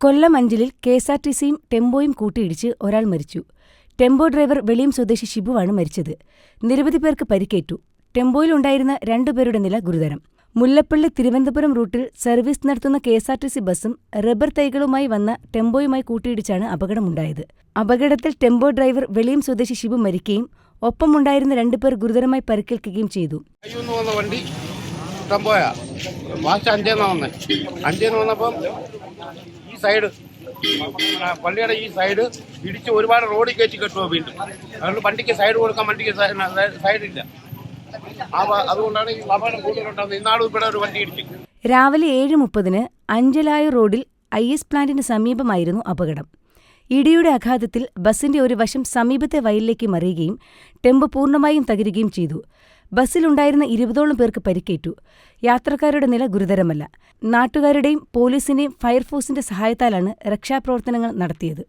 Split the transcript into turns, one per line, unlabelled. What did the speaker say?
കൊല്ലം അഞ്ചലിൽ K S R T സിയും ടെമ്പോയും കൂട്ടിയിടിച്ച് ഒരാൾ മരിച്ചു. ടെമ്പോ ഡ്രൈവർ വെളിയം സ്വദേശി ഷിബുവാണ് മരിച്ചത്. നിരവധി പേർക്ക് പരിക്കേറ്റു. ടെമ്പോയിലുണ്ടായിരുന്ന രണ്ടുപേരുടെ നില ഗുരുതരം. മുല്ലപ്പള്ളി തിരുവനന്തപുരം റൂട്ടിൽ സർവീസ് നടത്തുന്ന K S R T C ബസ്സും റബ്ബർ തൈകളുമായി വന്ന ടെമ്പോയുമായി കൂട്ടിയിടിച്ചാണ് അപകടമുണ്ടായത്. അപകടത്തിൽ ടെമ്പോ ഡ്രൈവർ വെളിയം സ്വദേശി ഷിബു മരിക്കുകയും ഒപ്പമുണ്ടായിരുന്ന രണ്ടുപേർ ഗുരുതരമായി പരിക്കേൽക്കുകയും ചെയ്തു.
അയ്യൂന്ന് വന്ന പോയാ. ടെമ്പോയാ അഞ്ചേന്ന് വന്നേ. അഞ്ചേന്ന് വന്നപ്പം ഈ സൈഡ് പള്ളിയുടെ ഈ സൈഡ് ഇടിച്ച് ഒരുപാട് റോഡിൽ കയറ്റി കെട്ടുമോ വീണ്ടും. അതുകൊണ്ട് വണ്ടിക്ക് സൈഡ് കൊടുക്കാൻ വണ്ടിക്ക് സൈഡില്ല. വ- അതുകൊണ്ടാണ് ഈ അപകടം കൂടുതലുണ്ടാകുന്നത് ഇന്നാളും ഇവിടെ ഒരു വണ്ടി ഇടിച്ചു.
രാവിലെ ഏഴ് മുപ്പതിന് അഞ്ചലായ റോഡിൽ ഐ എസ് പ്ലാന്റിന് സമീപമായിരുന്നു അപകടം. ഇടിയുടെ ആഘാതത്തിൽ ബസിന്റെ ഒരു വശം സമീപത്തെ വയലിലേക്ക് മറിയുകയും ടെമ്പോ പൂർണമായും തകരുകയും ചെയ്തു. ബസ്സിലുണ്ടായിരുന്ന ഇരുപതോളം പേർക്ക് പരിക്കേറ്റു. യാത്രക്കാരുടെ നില ഗുരുതരമല്ല. നാട്ടുകാരുടെയും പോലീസിന്റെയും ഫയർഫോഴ്സിന്റെ സഹായത്താലാണ് രക്ഷാപ്രവർത്തനങ്ങൾ നടത്തിയത്.